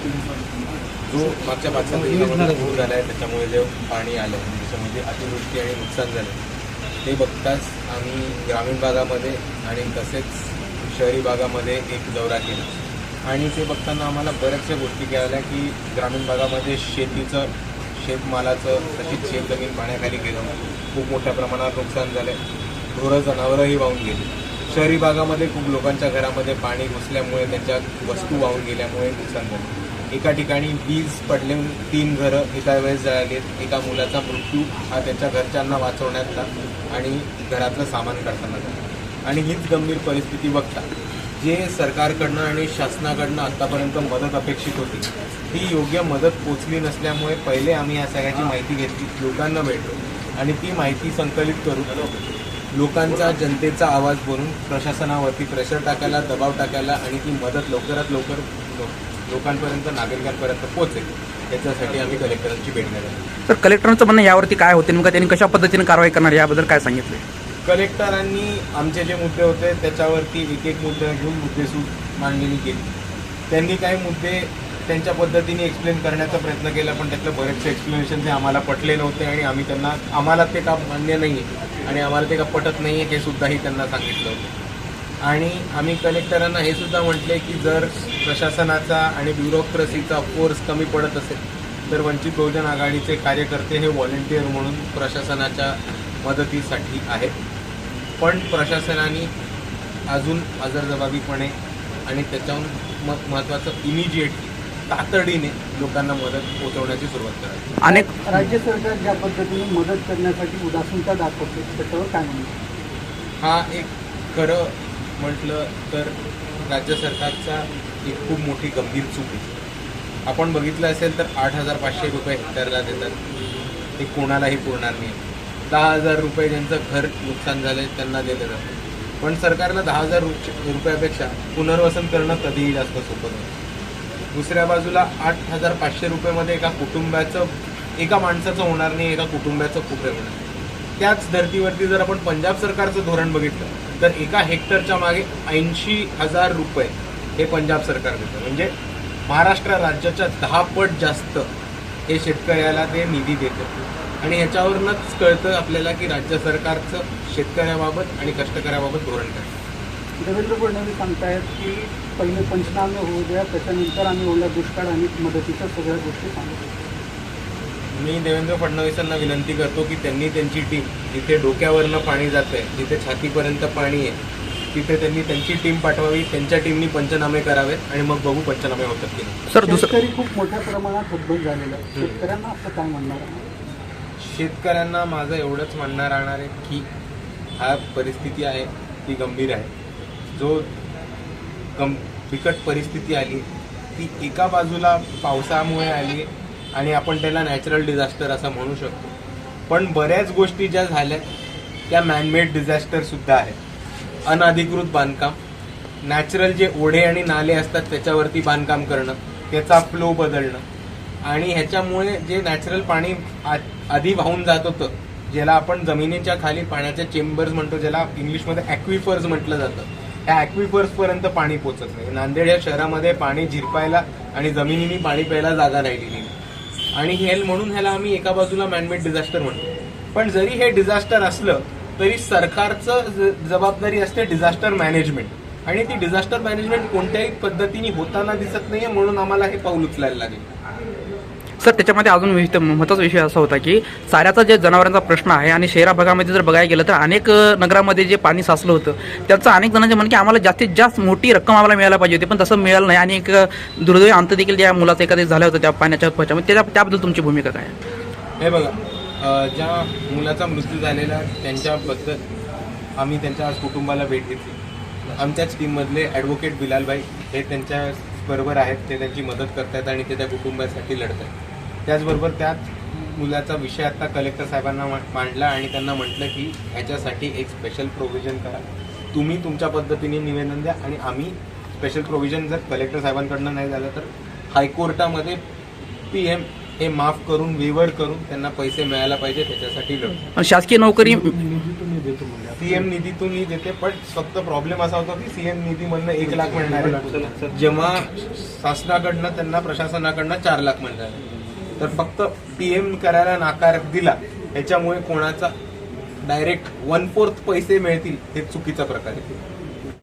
जो मागच्या पाच सात दिवसामध्ये पूर झाला आहे. त्याच्यामुळे जे पाणी आलं आहे त्याच्यामध्ये अतिवृष्टी आणि नुकसान झालं. ते बघताच आम्ही ग्रामीण भागामध्ये आणि तसेच शहरी भागामध्ये एक दौरा केला. आणि ते बघताना आम्हाला बऱ्याचशा गोष्टी कळल्या की ग्रामीण भागामध्ये शेतीचं शेतमालाचं तशीच शेतजमीन पाण्याखाली गेलं. खूप मोठ्या प्रमाणात नुकसान झालं ढोरं जनावरंही वाहून गेली. शहरी भागामध्ये खूप लोकांच्या घरामध्ये पाणी घुसल्यामुळे त्यांच्या वस्तू वाहून गेल्यामुळे नुकसान झालं. एका ठिकाणी वीज पडले तीन घरं एका वेळेस जळालीत एका मुलाचा मृत्यू हा त्याच्या घरच्यांना वाचवण्यातला आणि घरातलं सामान काढताना झाला आणि हीच गंभीर परिस्थिती बघता जे सरकारकडनं आणि शासनाकडनं आत्तापर्यंत मदत अपेक्षित होती ती योग्य मदत पोचली नसल्यामुळे पहिले आम्ही या सगळ्याची माहिती घेतली लोकांना भेटलो आणि ती माहिती संकलित करून लोकांचा जनतेचा आवाज बोलून प्रशासनावरती प्रेशर टाकायला दबाव टाकायला आणि ती मदत लवकरात लवकर लोकांपर्यंत नागरिकांपर्यंत पोहोचेल. याच्यासाठी आम्ही कलेक्टरांची भेट घेणार तर कलेक्टरांचं म्हणणं यावरती काय होते? नेमकं त्यांनी कशा पद्धतीने कारवाई करणार याबद्दल काय सांगितलं कलेक्टरांनी आमचे जे मुद्दे होते त्याच्यावरती एक एक मुद्दे घेऊन मुद्देसूद मांडणी केली. त्यांनी काही मुद्दे त्यांच्या पद्धतीने एक्सप्लेन करण्याचा प्रयत्न केला पण त्यातलं बरेचसे एक्सप्लेनेशन हे आम्हाला पटले नव्हते आणि आम्ही त्यांना आम्हाला ते का मान्य नाही आहे आणि आम्हाला ते का पटत नाही आहे हे सुद्धाही त्यांना सांगितलं होतं. आणि आम्ही कलेक्टरांना हे सुद्धा म्हटले की जर प्रशासनाचा आणि ब्युरोक्रेसीचा फोर्स कमी पडत असेल तर वंचित बहुजन आघाडीचे कार्यकर्ते हे व्हॉलेंटिअर म्हणून प्रशासनाच्या मदतीसाठी आहेत. पण प्रशासनाने अजून हजरजबाबीपणे आणि त्याच्याहून म महत्त्वाचं इमिजिएटली तातडीने लोकांना मदत पोहोचवण्याची सुरुवात करावी अनेक राज्य सरकार ज्या पद्धतीने मदत करण्यासाठी उदासीनता दाखवते त्याच्यावर काय म्हणतो हा एक खरं म्हटलं तर राज्य सरकारचा एक खूप मोठी गंभीर चूक आहे. आपण बघितलं असेल तर आठ हजार पाचशे रुपये हेक्टरला देतात. ते कोणालाही पुरणार नाही. दहा हजार रुपये ज्यांचं घर नुकसान झालं त्यांना दिलं जातं पण सरकारला दहा हजार रुपयापेक्षा पुनर्वसन करणं कधीही जास्त सोपं नाही. दुसऱ्या बाजूला आठ हजार पाचशे रुपयेमध्ये एका कुटुंबाचं एका माणसाचं होणार नाही एका कुटुंबाचं खूप होणार त्याच धर्तीवरती जर आपण पंजाब सरकारचं धोरण बघितलं तर एका हेक्टरच्या मागे ऐंशी हजार रुपये हे पंजाब सरकार देतं. म्हणजे महाराष्ट्र राज्याच्या दहा पट जास्त हे शेतकऱ्याला ते निधी देतं. आणि ह्याच्यावरूनच कळतं आपल्याला की राज्य सरकारचं शेतकऱ्याबाबत आणि कष्टकऱ्याबाबत धोरण काय देवेंद्र फडणवीस सांगतायत की पहिले पंचनामे होऊ द्या त्याच्यानंतर आम्ही ओला दुष्काळ आणि मदतीच्या सगळ्या गोष्टी सांगू मी देवेंद्र फडणवीसांना विनंती करतो की त्यांनी त्यांची टीम जिथे डोक्यावरनं पाणी जात आहे जिथे छातीपर्यंत पाणी आहे तिथे त्यांनी त्यांची टीम पाठवावी त्यांच्या टीमनी पंचनामे करावेत आणि मग बघू पंचनामे होतात की नाही. सर दुसरं शेतकरी खूप मोठ्या प्रमाणात हतबल झालेला आहे. शेतकऱ्यांना आपलं काय म्हणणार? आहे शेतकऱ्यांना माझं एवढंच म्हणणं राहणार आहे की हा परिस्थिती आहे ती गंभीर आहे. जो गम बिकट परिस्थिती आली ती एका बाजूला पावसामुळे आली आणि आपण त्याला नॅचरल डिझास्टर असं म्हणू शकतो. पण बऱ्याच गोष्टी ज्या झाल्या त्या मॅनमेड डिझास्टरसुद्धा आहेत. अनधिकृत बांधकाम नॅचरल जे ओढे आणि नाले असतात त्याच्यावरती बांधकाम करणं त्याचा फ्लो बदलणं आणि ह्याच्यामुळे जे नॅचरल पाणी आ- आधी वाहून जात होतं ज्याला आपण जमिनीच्या खाली पाण्याच्या चेंबर्स म्हणतो ज्याला इंग्लिशमध्ये ॲक्विफर्स म्हटलं जातं त्या ॲक्विफर्सपर्यंत पाणी पोचत नाही. नांदेड या शहरामध्ये पाणी झिरपायला आणि जमिनीने पाणी प्यायला जागा राहिलेली नाही आणि हेल म्हणून ह्याला आम्ही एका बाजूला मॅनमेड डिझास्टर म्हणतो. पण जरी हे डिझास्टर असलं तरी सरकारचं ज- जबाबदारी असते डिझास्टर मॅनेजमेंट आणि ती डिझास्टर मॅनेजमेंट कोणत्याही पद्धतीने होताना दिसत नाहीये म्हणून आम्हाला हे पाऊल उचलायला लागेल. सर त्याच्यामध्ये अजून विषय महत्त्वाचा विषय असा होता की साऱ्याचा जे जनावरांचा प्रश्न आहे आणि शहरा भागामध्ये जर बघायला गेलं तर अनेक नगरामध्ये जे पाणी साचलं होतं त्याचं अनेक जणांचे म्हण की आम्हाला जास्तीत जास्त मोठी रक्कम आम्हाला मिळायला पाहिजे होती पण तसं मिळालं नाही आणि एक दुर्दैवी अंत देखील त्या मुलाचं एखादं झालं होतं त्या पाण्याच्या त्वचामध्ये त्याच्या त्याबद्दल तुमची भूमिका काय आहे? हे बघा ज्या मुलाचा मृत्यू झालेला त्यांच्याबद्दल आम्ही त्यांच्या आज कुटुंबाला भेट घेतली. आमच्याच टीममधले ॲडव्होकेट बिलालबाई हे त्यांच्या बरोबर आहेत ते त्यांची मदत करतात आणि ते त्या कुटुंबासाठी लढत आहेत त्याचबरोबर त्याच मुलाचा विषय आता कलेक्टर साहेबांना मा- मांडला आणि त्यांना म्हटलं की ह्याच्यासाठी एक स्पेशल प्रोव्हिजन करा. तुम्ही तुमच्या पद्धतीने निवेदन द्या आणि आम्ही स्पेशल प्रोव्हिजन जर कलेक्टर साहेबांकडनं नाही झालं तर हायकोर्टामध्ये पी एम हे माफ करून वेवड करून त्यांना पैसे मिळायला पाहिजे त्याच्यासाठी लढतो आणि शासकीय नोकरी सीएम निधीतूनही देते पण फक्त प्रॉब्लेम असा होता की सीएम निधीमधनं एक लाख मिळणार आहे. जेव्हा शासनाकडनं त्यांना प्रशासनाकडनं चार लाख मिळणार आहे. तर फक्त पी एम करायला नाकार दिला. याच्यामुळे कोणाचा डायरेक्ट वन फोर्थ पैसे मिळतील हे चुकीचा प्रकार. आहे